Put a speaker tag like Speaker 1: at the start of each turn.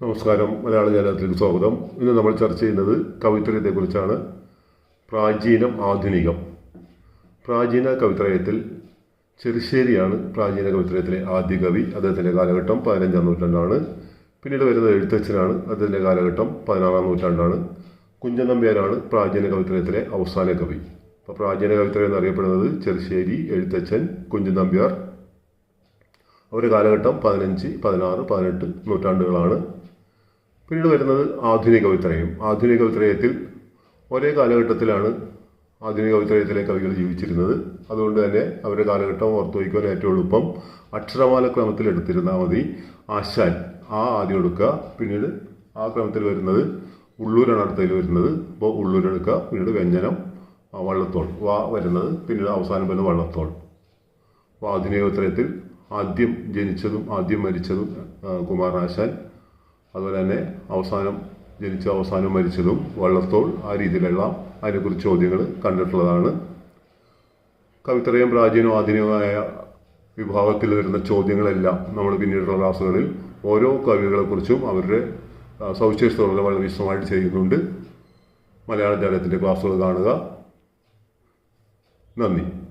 Speaker 1: നമസ്കാരം. മലയാള ജാലകത്തിലേക്ക് സ്വാഗതം. ഇന്ന് നമ്മൾ ചർച്ച ചെയ്യുന്നത് കവിത്രയത്തെക്കുറിച്ചാണ് പ്രാചീനം ആധുനികം. പ്രാചീന കവിത്രയത്തിൽ ചെറുശ്ശേരിയാണ് പ്രാചീന കവിത്രയത്തിലെ ആദ്യ കവി. അദ്ദേഹത്തിന്റെ കാലഘട്ടം പതിനഞ്ചാം നൂറ്റാണ്ടാണ്. പിന്നീട് വരുന്നത് എഴുത്തച്ഛനാണ്. അദ്ദേഹത്തിന്റെ കാലഘട്ടം പതിനാറാം നൂറ്റാണ്ടാണ്. കുഞ്ചൻ നമ്പ്യാരാണ് പ്രാചീന കവിത്രയത്തിലെ അവസാന കവി. അപ്പോൾ പ്രാചീന കവിത്രയം എന്നറിയപ്പെടുന്നത് ചെറുശ്ശേരി എഴുത്തച്ഛൻ കുഞ്ചൻ നമ്പ്യാർ അവരുടെ കാലഘട്ടം പതിനഞ്ച് പതിനാറ് പതിനെട്ട് നൂറ്റാണ്ടുകളാണ്. പിന്നീട് വരുന്നത് ആധുനിക കവിത്രയം. ആധുനിക കവിത്രയത്തിൽ ഒരേ കാലഘട്ടത്തിലാണ് ആധുനിക കവിത്രയത്തിലെ കവികൾ ജീവിച്ചിരുന്നത്. അതുകൊണ്ട് തന്നെ അവരുടെ കാലഘട്ടം ഓർത്തു വയ്ക്കുവാൻ ഏറ്റവും എളുപ്പം അക്ഷരമാല ക്രമത്തിൽ എടുത്തിരുന്നാൽ മതി. ആശാൻ ആ ആദ്യം എടുക്കുക പിന്നീട് ആ ക്രമത്തിൽ വരുന്നത് ഉള്ളൂരാണ് അടുത്തതിൽ വരുന്നത്. അപ്പോൾ ഉള്ളൂരെടുക്കുക പിന്നീട് വ്യഞ്ജനം വള്ളത്തോൾ. വാ വരുന്നത് പിന്നീട് അവസാനം വരുന്നത് വള്ളത്തോൾ. അപ്പോൾ ആധുനിക വിത്രയത്തിൽ ആദ്യം ജനിച്ചതും ആദ്യം മരിച്ചതും കുമാരനാശാൻ അതുപോലെ തന്നെ അവസാനം ജനിച്ച അവസാനം മരിച്ചതും വള്ളത്തോൾ ആ രീതിയിലുള്ള അതിനെക്കുറിച്ച് ചോദ്യങ്ങൾ കണ്ടിട്ടുള്ളതാണ്. കവിത്രയും പ്രാചീനവും ആധുനികമായ വിഭാഗത്തിൽ വരുന്ന ചോദ്യങ്ങളെല്ലാം നമ്മൾ പിന്നീടുള്ള ക്ലാസ്സുകളിൽ ഓരോ കവികളെക്കുറിച്ചും അവരുടെ സവിശേഷതകളെ വളരെ വിശദമായിട്ട് ചെയ്യുന്നുണ്ട്. മലയാള ജാലത്തിന്റെ ക്ലാസ്സുകൾ കാണുക. നന്ദി.